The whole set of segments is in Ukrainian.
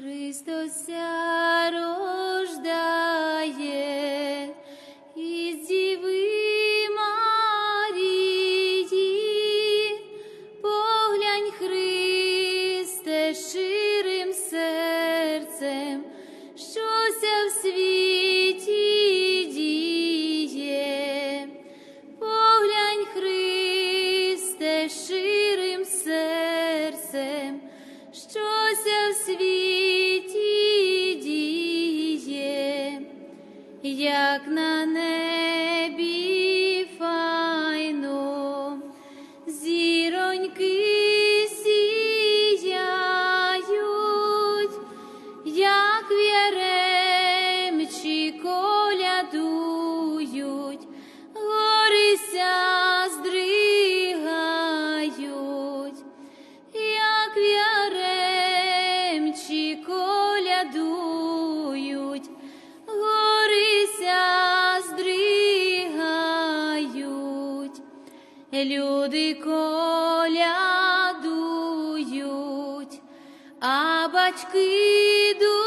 Христос рождає як на небі а батьки думають,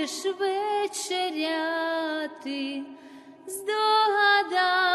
будеш вечеряти, здогадай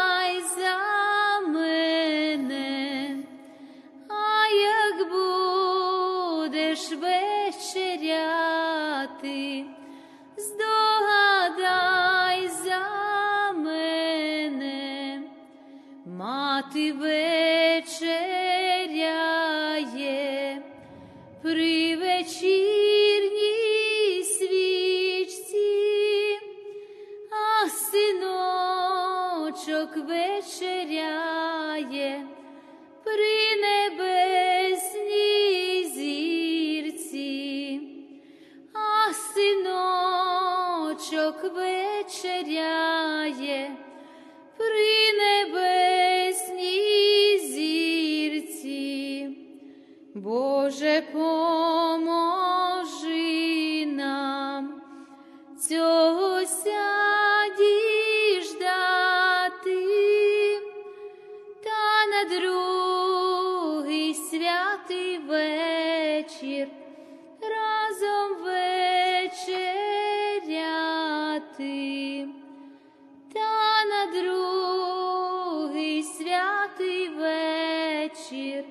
вечір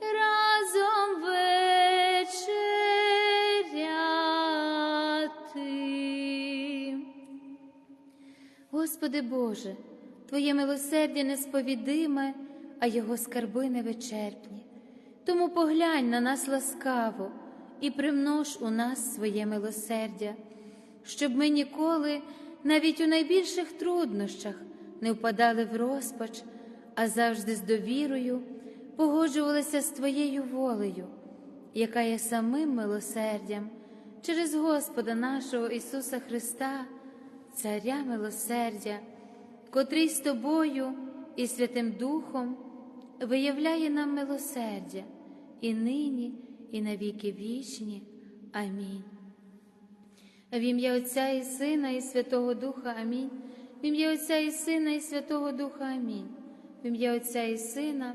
разом вечеряти. Господи Боже, Твоє милосердя несповідиме, а Його скарби невичерпні. Тому поглянь на нас ласкаво і примнож у нас своє милосердя, щоб ми ніколи, навіть у найбільших труднощах, не впадали в розпач, а завжди з довірою погоджувалися з Твоєю волею, яка є самим милосердям через Господа нашого Ісуса Христа, Царя милосердя, котрий з Тобою і Святим Духом виявляє нам милосердя і нині, і на віки вічні. Амінь. В ім'я Отця і Сина, і Святого Духа Амінь. В ім'я Отця і Сина, і Святого Духа Амінь. В ім'я Отця і Сина,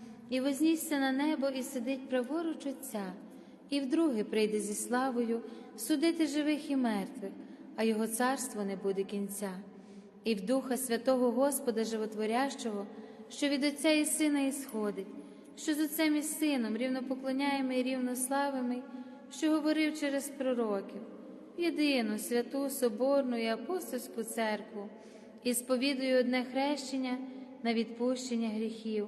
і вознісся на небо, і сидить праворуч Отця, і вдруге прийде зі славою судити живих і мертвих, а його царство не буде кінця, і в Духа Святого Господа Животворящого, що від Отця і Сина ісходить, що з Отцем і Сином рівно поклоняємо і рівнославимо, що говорив через пророків, єдину святу Соборну і апостольську церкву, і сповідую одне хрещення на відпущення гріхів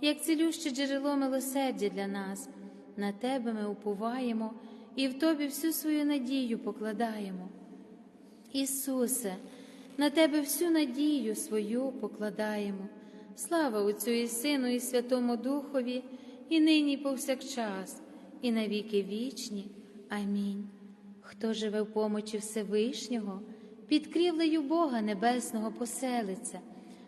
як цілюще джерело милосердя для нас. На Тебе ми уповаємо і в Тобі всю свою надію покладаємо. Ісусе, на Тебе всю надію свою покладаємо. Слава Отцю і Сину, і Святому Духові, і нині, і повсякчас, і навіки вічні. Амінь. Хто живе в помочі Всевишнього, під крівлею Бога Небесного поселиться,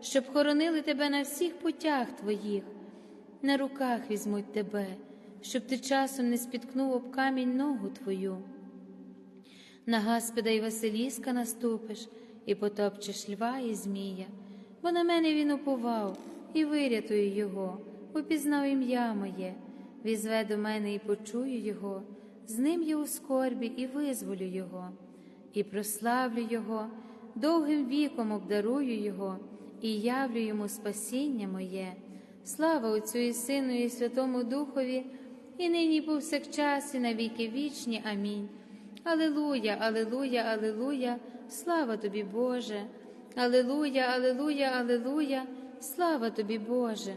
щоб хоронили тебе на всіх путях твоїх. На руках візьмуть тебе, щоб ти часом не спіткнув об камінь ногу твою. На Гаспеда й Василіска наступиш і потопчеш льва і змія, бо на мене він уповав і вирятую його, упізнав ім'я моє, візве до мене і почую його, з ним я у скорбі і визволю його, і прославлю його, довгим віком обдарую його і явлю йому спасіння моє. Слава Отцю і Сину, і Святому Духові, і нині повсякчас, і на віки вічні. Амінь. Алилуя, Алилуя, Алилуя, слава тобі, Боже. Алилуя, Алилуя, Алилуя, слава тобі, Боже.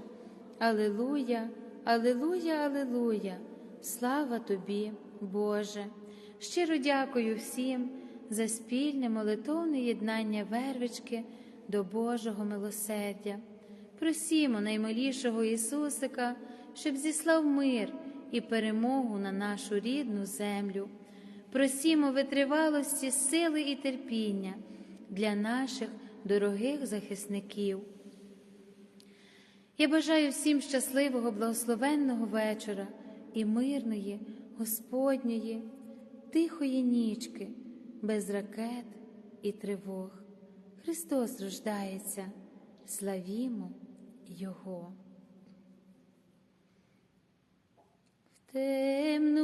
Алилуя, Алилуя, Алилуя, слава тобі, Боже. Щиро дякую всім за спільне молитовне єднання вервички до Божого милосердя. Просімо наймилішого Ісусика, щоб зіслав мир і перемогу на нашу рідну землю. Просімо витривалості, сили і терпіння для наших дорогих захисників. Я бажаю всім щасливого, благословенного вечора і мирної, Господньої, тихої нічки, без ракет і тривог. Христос рождається, славімо Його. В темную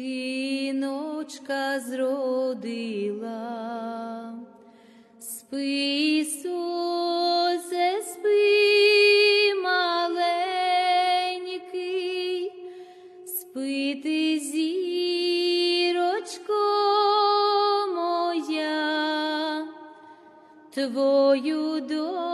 синочка зродила, спи, Ісусе, спи, маленький, спи ти, зірочко моя, твою долю,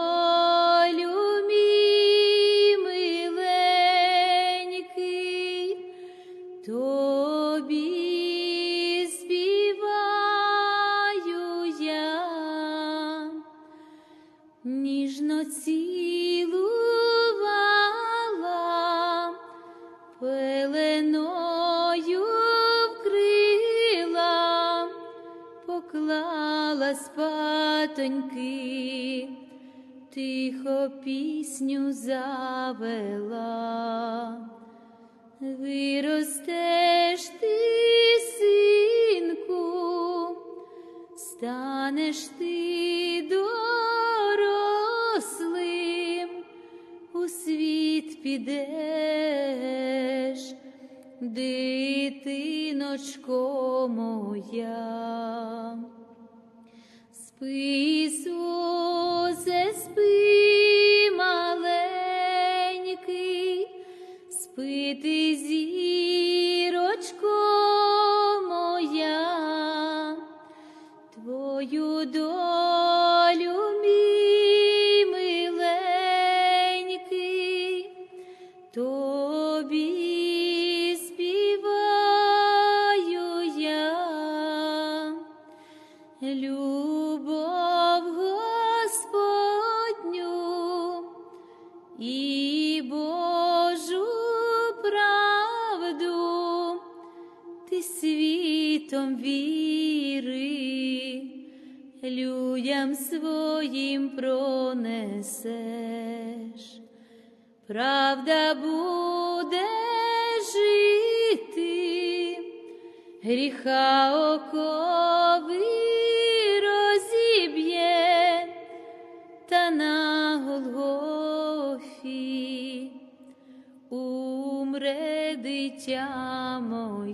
спатоньки, тихо пісню завела. Виростеш ти, синку, станеш ти дорослим, у світ підеш, дитиночко моя. Спи, Божу правду ти світом віри людям своїм пронесеш. Правда буде жити, гріха окови llamo